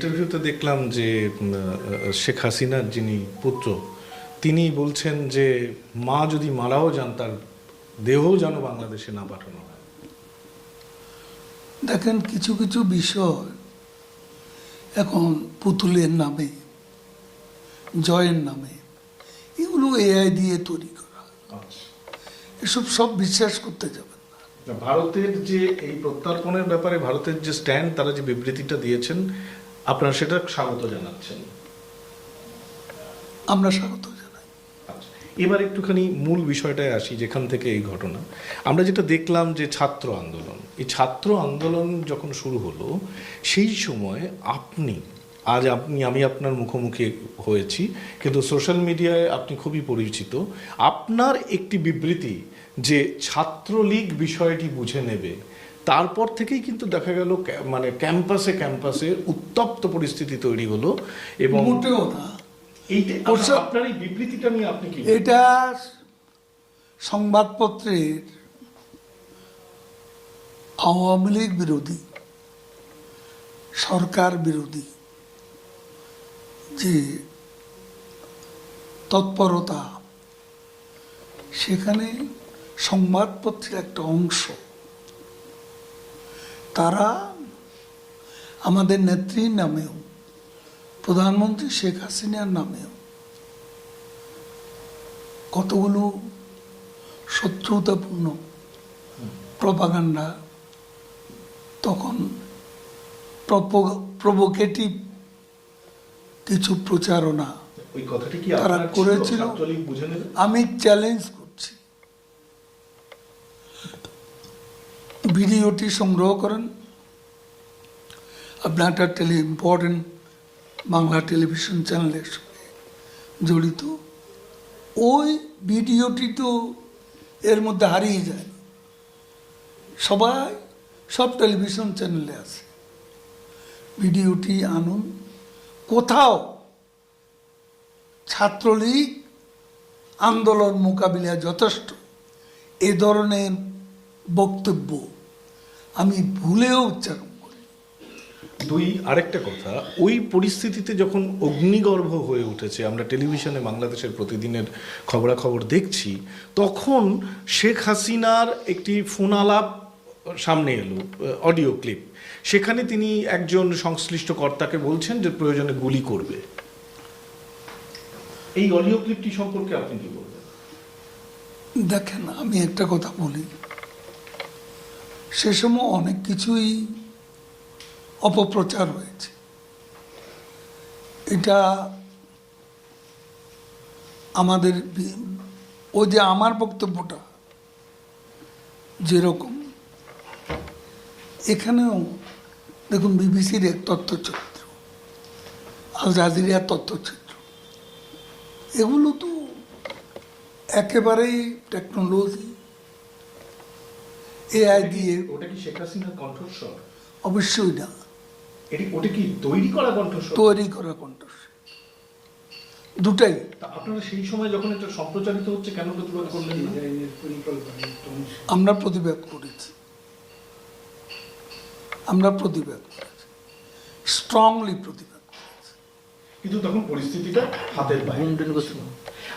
ইন্টারভিউতে দেখলাম যে শেখ হাসিনার যিনি পুত্র তিনি বলছেন যে মা যদি মারাও যান তার দেহ যেন বাংলাদেশে না পাঠানো হয়। দেখেন কিছু কিছু বিষয় এখন পুতুলের নামে জয়ের নামে এগুলো এআই দিয়ে তৈরি করা এসব সব বিশ্বাস করতে যাবেন না। ভারতের যে এই প্রত্যর্পণের ব্যাপারে ভারতের যে স্ট্যান্ড তারা যে বিবৃতিটা দিয়েছেন আপনারা সেটা স্বাগত জানাচ্ছেন। আমরা স্বাগত জানাই। আচ্ছা, এবার একটুখানি মূল বিষয়টায় আসি যেখান থেকে এই ঘটনা। আমরা যেটা দেখলাম যে ছাত্র আন্দোলন এই ছাত্র আন্দোলন যখন শুরু হলো সেই সময় আপনি আজ আপনি আমি আপনার মুখোমুখি হয়েছি কিন্তু সোশ্যাল মিডিয়ায় আপনি খুবই পরিচিত। আপনার একটি বিবৃতি যে ছাত্রলীগ বিষয়টি বুঝে নেবে তারপর থেকেই কিন্তু দেখা গেল মানে ক্যাম্পাসে ক্যাম্পাসে উত্তপ্ত পরিস্থিতি তৈরি হলো এবং আপনার এই বিবৃতিটা নিয়ে আপনি কি এটা সংবাদপত্রের আওয়ামী লীগ বিরোধী সরকার বিরোধী যে তৎপরতা সেখানে সংবাদপত্রের একটা অংশ তারা আমাদের নেত্রীর নামেও প্রধানমন্ত্রী শেখ হাসিনার নামেও কতগুলো শত্রুতাপূর্ণ প্রপাগান্ডা তখন প্রভোকেটিভ কিছু প্রচারণা তারা করেছিল। আমি চ্যালেঞ্জ করছি ভিডিওটি সংগ্রহ করেন। আপনার একটা টেলি ইম্পর্টেন্ট বাংলা টেলিভিশন চ্যানেলের সঙ্গে জড়িত। ওই ভিডিওটি তো এর মধ্যে হারিয়ে যায়। সবাই সব টেলিভিশন চ্যানেলে আছে। ভিডিওটি আনুন। কোথাও ছাত্রলীগ আন্দোলন মোকাবিলায় যথেষ্ট। এ ধরনের বক্তব্য। আমি ভুলেও উচ্চারণ করি। দুই আরেকটা কথা ওই পরিস্থিতিতে যখন অগ্নিগর্ভ হয়ে উঠেছে আমরা টেলিভিশনে বাংলাদেশের প্রতিদিনের খবরাখবর দেখছি তখন শেখ হাসিনার একটি ফোনালাপ সামনে এলো অডিও ক্লিপ। সেখানে তিনি একজন সংশ্লিষ্ট কর্তাকে বলছেন যে প্রয়োজনে গুলি করবে। এই অডিও ক্লিপটি সম্পর্কে আপনি কি বলবেন? দেখেন আমি একটা কথা বলি। সে সময় অনেক কিছুই অপপ্রচার হয়েছে। এটা আমাদের ও যে আমার বক্তব্যটা যেরকম, এখানেও দেখুন বিবিসির এক তথ্যচিত্র, আল জাজিরিয়ার তথ্যচিত্র, এগুলো তো একেবারেই টেকনোলজি এআই দিয়ে ওটা কি শেখ হাসিনার কণ্ঠস্বর? অবশ্যই না। এটি ওটা কি তৈরি করা কণ্ঠস্বর? তৈরি করা কণ্ঠস্বর। দুটাই। আপনারা সেই সময় যখন এটা সম্প্রচারিত হচ্ছে কেন প্রতিবাদ করলেন আমরা প্রতিবাদ করেছি। আমরা প্রতিবাদ করেছি। স্ট্রংলি প্রতিবাদ কিন্তু তখন পরিস্থিতিটা হাতের বাইরে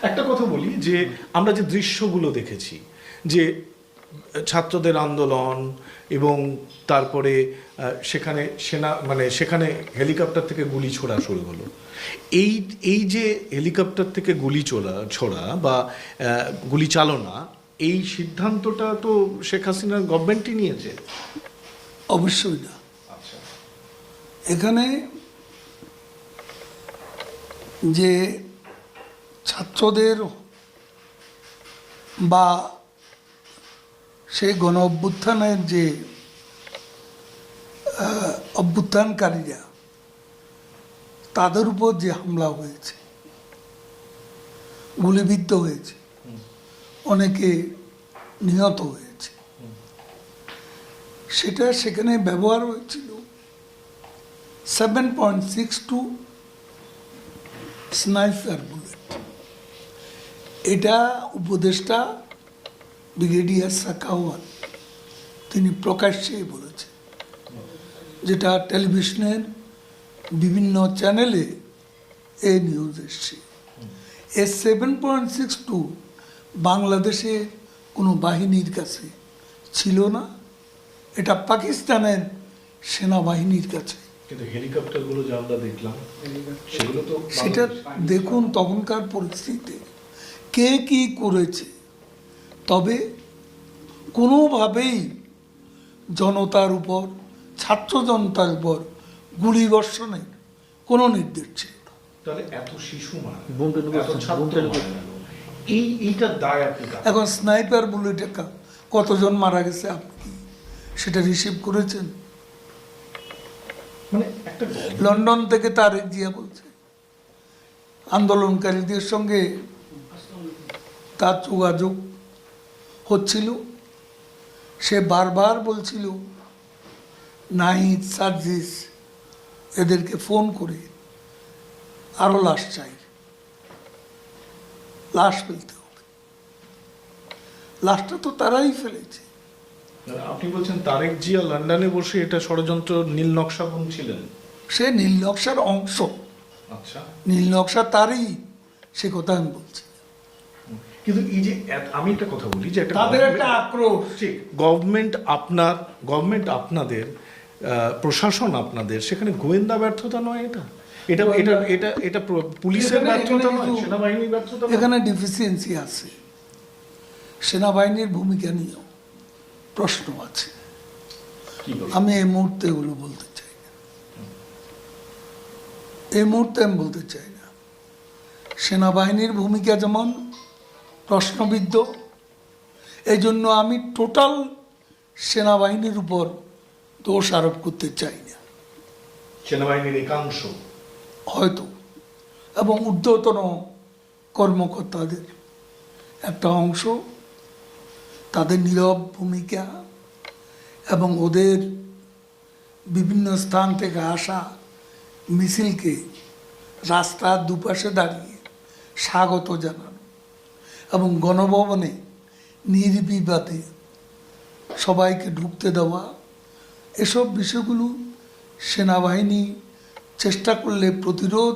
একটা কথা বলি যে আমরা যে দৃশ্যগুলো দেখেছি যে ছাত্রদের আন্দোলন এবং তারপরে সেখানে সেনা মানে সেখানে হেলিকপ্টার থেকে গুলি ছোড়া শুরু হলো। এই এই যে হেলিকপ্টার থেকে গুলি ছোড়া ছোড়া বা গুলি চালনা এই সিদ্ধান্তটা তো শেখ হাসিনার গভর্নমেন্টই নিয়েছে? অবশ্যই না। আচ্ছা। এখানে যে ছাত্রদের বা সেই গণ অভ্যুত্থানের যে অভ্যুত্থানকারীরা, তাদের উপর যে হামলা হয়েছে, গুলিবিদ্ধ হয়েছে, অনেকে নিহত হয়েছে, সেটা সেখানে ব্যবহার হয়েছিল seven point six two sniper bullet এটা উপদেষ্টা ব্রিগেডিয়ার সাকাওয়াত তিনি প্রকাশ্যেই বলেছেন যেটা টেলিভিশনের বিভিন্ন চ্যানেলে এই নিউজ এসছে। এ সেভেন পয়েন্ট সিক্স টু বাংলাদেশে কোনো বাহিনীর কাছে ছিল না। এটা পাকিস্তানের সেনাবাহিনীর কাছে। সেটা দেখুন তখনকার পরিস্থিতিতে। কে কি করেছে? তবে কোনোভাবেই জনতার উপর ছাত্র জনতার উপর গুলিবর্ষণের কোনো নির্দেশ ছিল তাহলে এত শিশু গেল। এই দায় আপনি এখন স্নাইপার বুলেটে কা- কতজন মারা গেছে আপনি সেটা রিসিভ করেছেন? মানে একটা লন্ডন থেকে তারেক জিয়া বলছে আন্দোলনকারীদের সঙ্গে তার যোগাযোগ হচ্ছিল। সে বারবার বলছিল নাহিদ সার্জিস এদেরকে ফোন করে আরও লাশ চাই। লাশ ফেলতে হবে। লাশটা তো তারাই ফেলেছে। আপনি বলছেন তারেক জিয়া লন্ডনে বসে এটা ষড়যন্ত্র নীল নকশা ছিলেন? সে নীল নকশার অংশ। আচ্ছা। নীল নকশা তারই সে কথা আমি বলছি। কিন্তু এই যে আমি একটা কথা বলি যে তাদের একটা আক্রোশ। ঠিক গভর্নমেন্ট আপনার গভর্নমেন্ট আপনাদের প্রশাসন আপনাদের সেখানে গোয়েন্দা ব্যর্থতা নয় এটা? এটা এটা এটা এটা পুলিশের ব্যর্থতা নয়? সেনাবাহিনীর ব্যর্থতা নয়? এখানে ডিফিসিয়েন্সি আছে। সেনাবাহিনীর ভূমিকা নিয়েও প্রশ্ন আছে। আমি এই মুহূর্তে এগুলো বলতে চাই না। এই মুহূর্তে আমি বলতে চাই না। সেনাবাহিনীর ভূমিকা যেমন প্রশ্নবিদ্ধ। এই জন্য আমি টোটাল সেনাবাহিনীর উপর দোষ আরোপ করতে চাই না। সেনাবাহিনীর একাংশ। হয়তো। এবং ঊর্ধ্বতন কর্মকর্তাদের একটা অংশ তাদের নীরব ভূমিকা এবং ওদের বিভিন্ন স্থান থেকে আসা মিছিলকে রাস্তার দুপাশে দাঁড়িয়ে স্বাগত জানানো। এবং গণভবনে নির্বিবাদে সবাইকে ঢুকতে দেওয়া এসব বিষয়গুলো সেনাবাহিনী চেষ্টা করলে প্রতিরোধ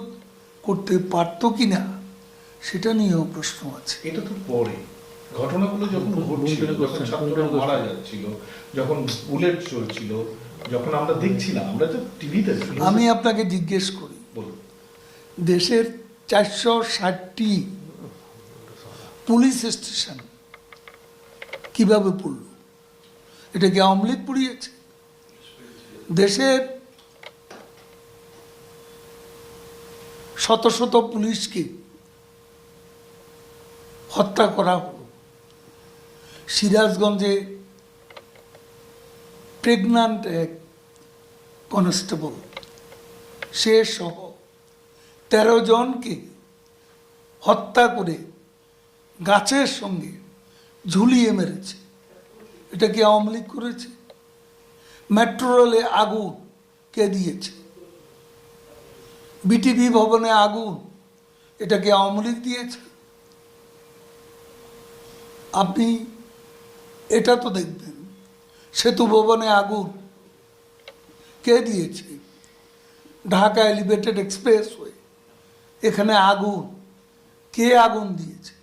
করতে পারত কি না সেটা নিয়েও প্রশ্ন আছে। এটা তো পরে। ঘটনাগুলো যখন ঘটছিল যখন ছাত্ররা মারা যাচ্ছিল যখন বুলেট চলছিল যখন আমরা দেখছিলাম আমরা তো টিভিতে আমি আপনাকে জিজ্ঞেস করি বলুন। দেশের চারশো ষাটটি পুলিশ স্টেশন। কীভাবে পড়ল? এটা কি আওয়ামী লীগ পুড়িয়েছে? দেশের শত শত পুলিশকে হত্যা করা হলো। সিরাজগঞ্জে প্রেগনান্ট এক কনস্টেবল, সে সহ তেরো জনকে হত্যা করে গাছের সঙ্গে ঝুলিয়ে মেরেছে। এটা কি আওয়ামী লীগ করেছে? মেট্রো রেলে আগুন কে দিয়েছে? বিটিভি ভবনে আগুন, এটা কি আওয়ামী লীগ দিয়েছে? আপনি এটা তো দেখবেন, সেতু ভবনে আগুন কে দিয়েছে? ঢাকা এলিভেটেড এক্সপ্রেসওয়ে, এখানে আগুন, কে আগুন দিয়েছে?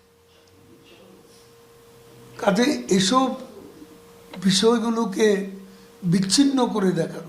কাজে এসব বিষয়গুলোকে বিচ্ছিন্ন করে দেখার